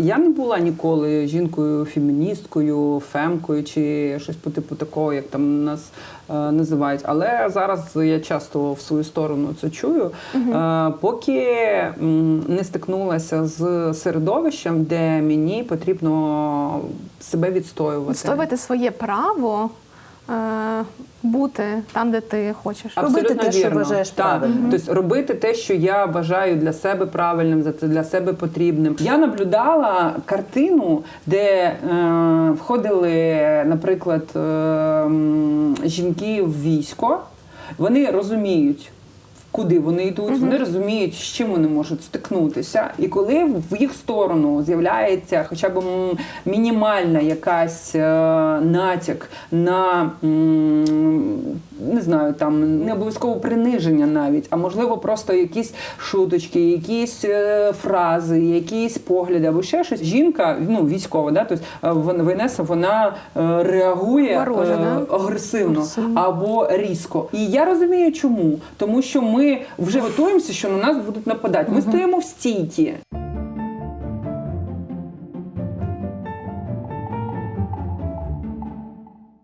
Я не була ніколи жінкою, феміністкою, фемкою чи щось по типу такого, як там нас е, називають. Але зараз я часто в свою сторону це чую. Е, поки м, не стикнулася з середовищем, де мені потрібно себе відстоювати. Відстоювати своє право бути там, де ти хочеш. Робити те, що вважаєш Так. правильним. Тобто робити те, що я вважаю для себе правильним, за це для себе потрібним. Я наблюдала картину, де е, входили, наприклад, е, м, жінки в військо. Вони розуміють. Куди вони йдуть, вони розуміють, з чим вони можуть стикнутися, і коли в їх сторону з'являється хоча б мінімальна якась е, натяк на не знаю, там не обов'язково приниження навіть, а можливо просто якісь шуточки, якісь е, фрази, якісь погляди або ще щось. Жінка, ну військова, да, тобто е, Венеса, вона е, реагує Вороже, е, да? агресивно Агресивно. або різко. І я розумію, чому, тому що ми вже готуємося, що на нас будуть нападати. Ми стоїмо в стійці.